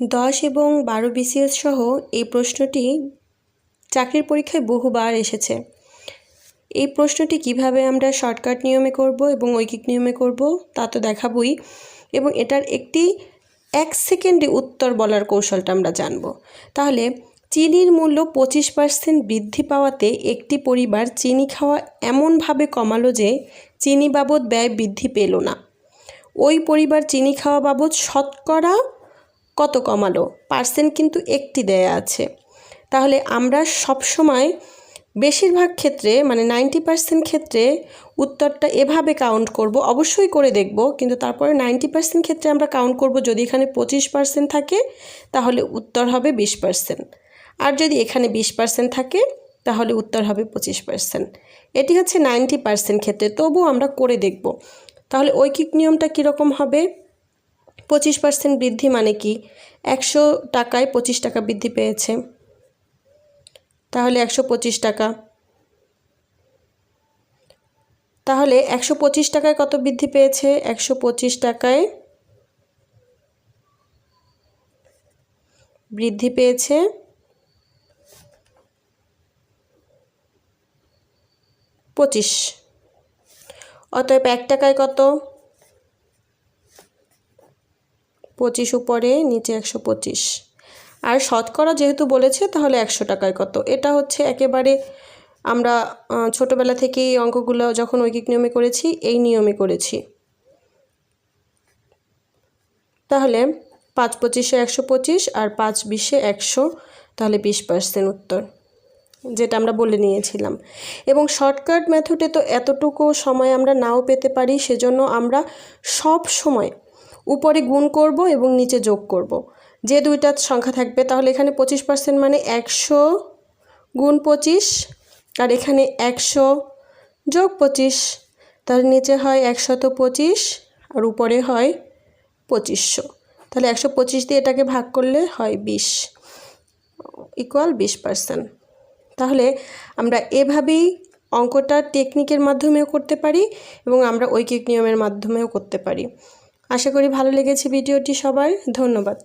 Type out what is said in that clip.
দশ এবং বারো বিসিএস সহ এই প্রশ্নটি চাকরির পরীক্ষায় বহুবার এসেছে। এই প্রশ্নটি কীভাবে আমরা শর্টকাট নিয়মে করব এবং ঐকিক নিয়মে করব তা তো দেখাবই এবং এটার একটি এক সেকেন্ডে উত্তর বলার কৌশলটা আমরা জানব। তাহলে চিনির মূল্য পঁচিশ পার্সেন্ট বৃদ্ধি পাওয়াতে একটি পরিবার চিনি খাওয়া এমনভাবে কমালো যে চিনি বাবদ ব্যয় বৃদ্ধি পেল না। ওই পরিবার চিনি খাওয়া বাবদ শতকরা কত কমালো? পার্সেন্ট কিন্তু একটি দেয়া আছে। তাহলে আমরা সবসময় বেশিরভাগ ক্ষেত্রে মানে নাইনটি পার্সেন্ট ক্ষেত্রে উত্তরটা এভাবে কাউন্ট করব। অবশ্যই করে দেখব, কিন্তু তারপরে নাইনটি পার্সেন্ট ক্ষেত্রে আমরা কাউন্ট করব। যদি এখানে পঁচিশ পার্সেন্ট থাকে, তাহলে উত্তর হবে বিশ পার্সেন্ট। আর যদি এখানে বিশ পার্সেন্ট থাকে, তাহলে উত্তর হবে পঁচিশ পার্সেন্ট। এটি হচ্ছে নাইনটি পার্সেন্ট ক্ষেত্রে। তবুও আমরা করে দেখব। তাহলে ঐকিক নিয়মটা কীরকম হবে? পঁচিশ পার্সেন্ট বৃদ্ধি মানে কি? একশো টাকায় পঁচিশ টাকা বৃদ্ধি পেয়েছে। তাহলে একশো পঁচিশ টাকা। তাহলে একশো পঁচিশ টাকায় কত বৃদ্ধি পেয়েছে? একশো পঁচিশ টাকায় বৃদ্ধি পেয়েছে পঁচিশ। অতএব এক টাকায় কত? পঁচিশ উপরে, নিচে একশো পঁচিশ। আর শতকরা যেহেতু বলেছে, তাহলে একশো টাকায় কত? এটা হচ্ছে একেবারে আমরা ছোটোবেলা থেকেই অঙ্কগুলো যখন ঐকিক নিয়মে করেছি, এই নিয়মে করেছি। তাহলে পাঁচ পঁচিশে একশো পঁচিশ আর পাঁচ বিশে একশো, তাহলে বিশ পার্সেন্ট উত্তর, যেটা আমরা বলে নিয়েছিলাম। এবং শর্টকাট মেথডে তো এতটুকু সময় আমরা নাও পেতে পারি, সেজন্য আমরা সব সময় উপরে গুণ করব এবং নিচে যোগ করব। যে দুইটা সংখ্যা থাকবে, তাহলে এখানে পঁচিশ পার্সেন্ট মানে একশো গুণ পঁচিশ, আর এখানে একশো যোগ পঁচিশ তার নিচে হয় একশত পঁচিশ, আর উপরে হয় পঁচিশশো। তাহলে একশো পঁচিশ দিয়ে এটাকে ভাগ করলে হয় বিশ ইকুয়াল বিশ পার্সেন্ট তাহলে আমরা এভাবেই অঙ্কটা টেকনিকের মাধ্যমেও করতে পারি এবং আমরা ঐকিক নিয়মের মাধ্যমেও করতে পারি। আশা করি ভালো লেগেছে ভিডিওটি সবার। ধন্যবাদ।